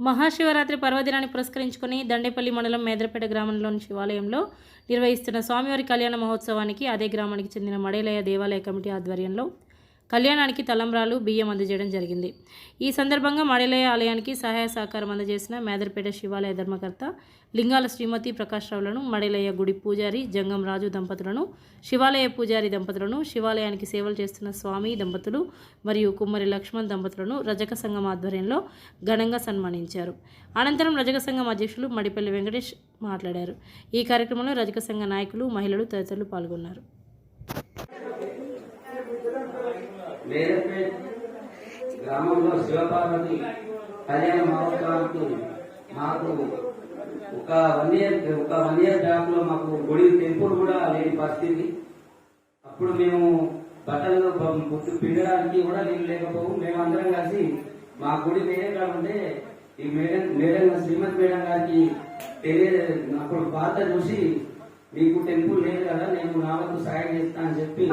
మహాశివరాత్రి పర్వదినాన్ని పురస్కరించుకొని దండేపల్లి మండలం మేదరపేట గ్రామంలోని శివాలయంలో నిర్వహిస్తున్న స్వామివారి కళ్యాణ మహోత్సవానికి అదే గ్రామానికి చెందిన మడేలయ దేవాలయ కమిటీ ఆధ్వర్యంలో కళ్యాణానికి తలంబ్రాలు బియ్యం అందజేయడం జరిగింది. ఈ సందర్భంగా మడేలయ ఆలయానికి సహాయ సహకారం అందజేసిన మేదర్పేట శివాలయ ధర్మకర్త లింగాల శ్రీమతి ప్రకాశ్రావులను మడేలయ గుడి పూజారి జంగం రాజు దంపతులను శివాలయ పూజారి దంపతులను శివాలయానికి సేవలు చేస్తున్న స్వామి దంపతులు మరియు కుమ్మరి లక్ష్మణ్ దంపతులను రజక సంఘం ఆధ్వర్యంలో ఘనంగా సన్మానించారు. అనంతరం రజక సంఘం అధ్యక్షులు మడిపల్లి వెంకటేష్ మాట్లాడారు. ఈ కార్యక్రమంలో రజక సంఘ నాయకులు మహిళలు తదితరులు పాల్గొన్నారు. గ్రామంలో శివపార్వతి కళ్యాణ మహోత్సవానికి మాకు ఒక వన్ ఇయర్ ఒక వన్ ఇయర్ బ్యాక్లో మాకు గుడి టెంపుల్ కూడా లేని పరిస్థితి. అప్పుడు మేము బట్టలు ప- పిండడానికి కూడా నీళ్ళు లేకపోవు. మేమందరం కలిసి మా గుడి వేరే కాడ ఉంటే ఈ మేడం మేడం శ్రీమతి మేడం గారికి తెలియ అప్పుడు పాత చూసి మీకు టెంపుల్ లేదు కదా నేను నా వరకు సాయం చేస్తా అని చెప్పి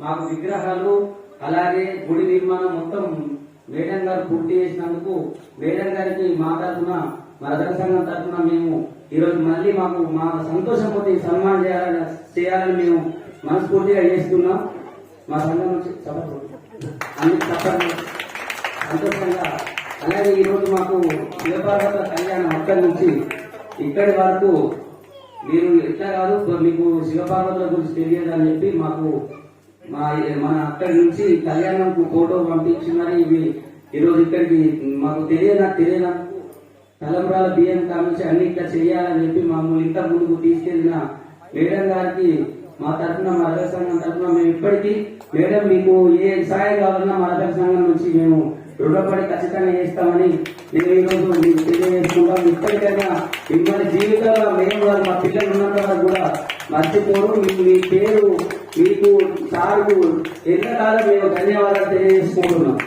మాకు విగ్రహాలు అలాగే గుడి నిర్మాణం మొత్తం మేడం గారు పూర్తి చేసినందుకు మేడం గారికి మా తరఫున మా రథ సంఘం తరఫున మేము ఈరోజు మళ్ళీ మాకు మా సంతోషం పోతే సన్మానం చేయాలని చేయాలని మేము మనస్ఫూర్తిగా చేస్తున్నాం. మా సంఘం నుంచి సంతోషంగా అలాగే ఈరోజు మాకు శివపార్వత కళ్యాణం అక్కడి నుంచి ఇక్కడి వరకు మీరు ఎట్లా కాదు మీకు శివపార్వతుల గురించి తెలియదు అని చెప్పి మాకు మా మన అక్కడి నుంచి కళ్యాణం ఫోటో పంపించినారు. ఇవి ఈరోజు ఇక్కడికి మాకు తెలియదు తెలియనందుకు తలంబ్రాల బియ్యం కానుంచి అన్ని ఇట్లా చేయాలని చెప్పి మమ్మల్ని ఇంత ముందుకు తీసుకెళ్ళిన మేడం గారికి మా తరఫున మా రథ సంఘం తరఫున మేము ఇప్పటికీ మేడం మీకు ఏ సహాయం కావాలన్నా మా రథ సంఘం నుంచి మేము రుణపడి ఖచ్చితంగా చేస్తామని నేను ఈరోజు మీకు తెలియజేసుకుంటాం ఇప్పటికైనా మిమ్మల్ని జీవితంలో మేము వారు మా పిల్లలు ఉన్నంత వరకు కూడా మర్చిపోరు. మీ మీ పేరు మీకు సార్కు ఎంతకాలం మేము ధన్యవాదాలు తెలియజేసుకుంటున్నాం.